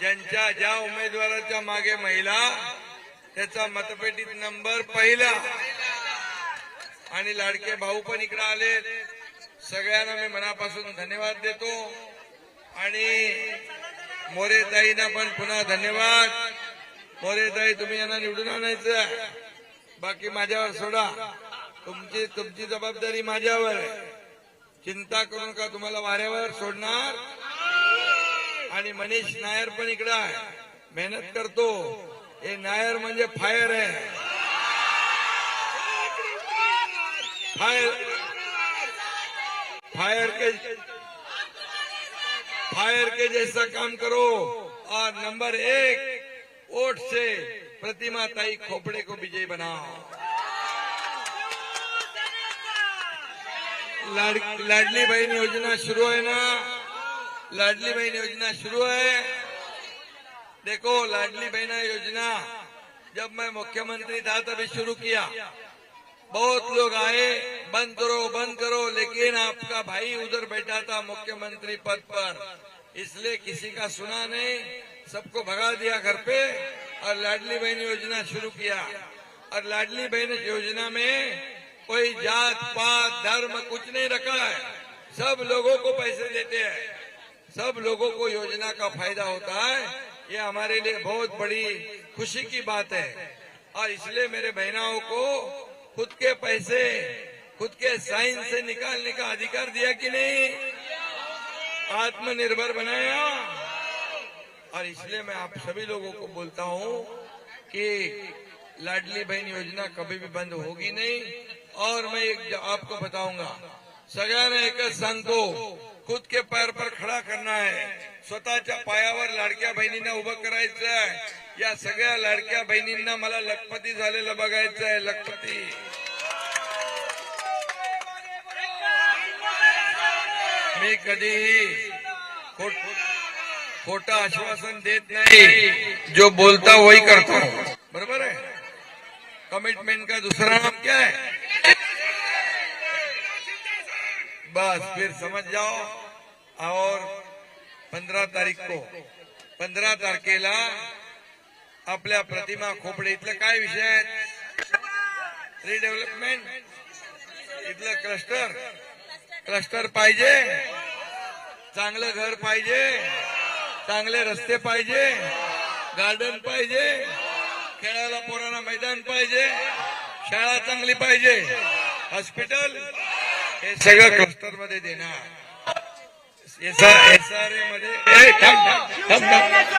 ज्यांच्या ज्या उमेदवाराच्या मागे महिला त्याचा मतपेटीत नंबर पहिला. आणि लाडके भाऊ पण इकडे आले. सगळ्यांना मी मनापासून धन्यवाद देतो. आणि मोरेताईना पण पुन्हा धन्यवाद. मोरेताई तुम्ही यांना निवडून आणायचं बाकी माझ्यावर सोडा. तुमची तुमची जबाबदारी माझ्यावर आहे. चिंता करू नका तुम्हाला वाऱ्यावर सोडणार. मनीष नायर पण इकडे आहे. मेहनत करतो. हे नायर म्हणजे फायर आहे. फायर फायर के फायर के जैसा काम करो. और नंबर एक वोट से प्रतिमा ताई खोपड़े को विजयी बनाओ. लाडली बहन योजना शुरू है ना? लाडली बहन योजना शुरू है। देखो, लाडली बहन योजना, जब मैं मुख्यमंत्री था तभी शुरू किया। बहुत लोग आए, बंद करो बंद करो, लेकिन आपका भाई उधर बैठा था मुख्यमंत्री पद पर। इसलिए किसी का सुना नहीं, सबको भगा दिया घर पे और लाडली बहन योजना शुरू किया। और लाडली बहन योजना में कोई जात, पात, धर्म कुछ नहीं रखा है। सब लोगों को पैसे देते हैं। सब लोगों को योजना का फ़ायदा होता है। ये हमारे लिए बहुत बड़ी खुशी की बात है। और इसलिए मेरे बहनाओं को खुद के पैसे, खुद के साइन से निकालने का अधिकार दिया कि नहीं? आत्मनिर्भर बनाया। और इसलिए मैं आप सभी लोगों को बोलता हूँ कि लाडली बहन योजना कभी भी बंद होगी नहीं। और मैं एक आपको बताऊँगा सगळ्यांना एकच सांगतो खुद के पैर पर खडा करना है। स्वतःच्या पायावर लाडक्या बहिणींना उभं करायचं आहे। या सगळ्या लाडक्या बहिणींना मला लखपती झालेलं बघायचं आहे लखपती। मी कधीही खोट खोट आश्वासन देत नाही जो बोलता वही करता। बरोबर आहे? कमिटमेंट का दूसरा नाम क्या है? बस फिर समझ जाओ। और पंधरा तारीख को पंधरा तारखेला आपल्या प्रतिमा खोपडे इथलं काय विषय आहेत रिडेव्हलपमेंट इथलं क्लस्टर क्लस्टर पाहिजे. चांगलं घर पाहिजे. चांगले रस्ते पाहिजे. गार्डन पाहिजे. खेळायला पोरांना मैदान पाहिजे. शाळा चांगली पाहिजे. हॉस्पिटल हे सगळं क्लस्टरमध्ये देणार. एस आर ए मध्ये